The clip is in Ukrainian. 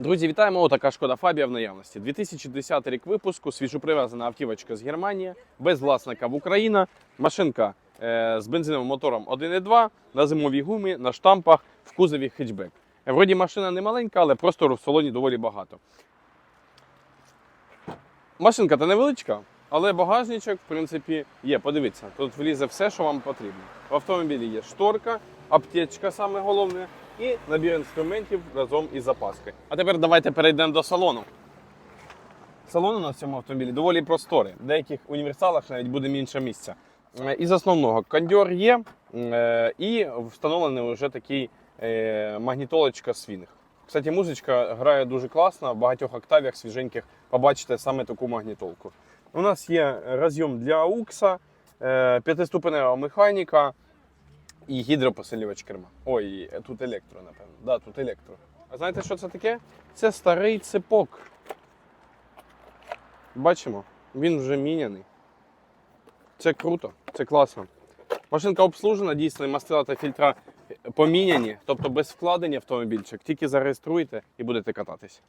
Друзі, вітаємо! Така шкода Фабія в наявності. 2010 рік випуску, свіжопривезена автівочка з Германії, без власника в Україна. Машинка е, з бензиновим мотором 1.2 на зимовій гумі, на штампах, в кузові хетчбек. Е, Вроді машина не маленька, але простору в салоні доволі багато. Машинка та невеличка, але багажничок, в принципі, є. Подивіться, тут влізе все, що вам потрібно. В автомобілі є шторка, аптечка, саме головне, і набір інструментів разом із запаскою. А тепер давайте перейдемо до салону. Салон у нас в цьому автомобілі доволі просторий. В деяких універсалах навіть буде менше місця. Е, Із основного кондьор є е, і встановлений вже такий е, магнітолочка свінг. Кстати, музичка грає дуже класно, в багатьох октавах свіженьких побачите саме таку магнітолку. У нас є розйом для е, п'ятиступенева механіка і гідропосилювач керма. Ой, тут електро, напевно. Да, тут електро. А знаєте, що це таке? Це старий цепок. Бачимо, він вже міняний. Це круто, це класно. Машинка обслужена, дійсно, і мастила та фільтра поміняні, тобто без вкладення автомобільчик, тільки зареєструєте і будете кататись.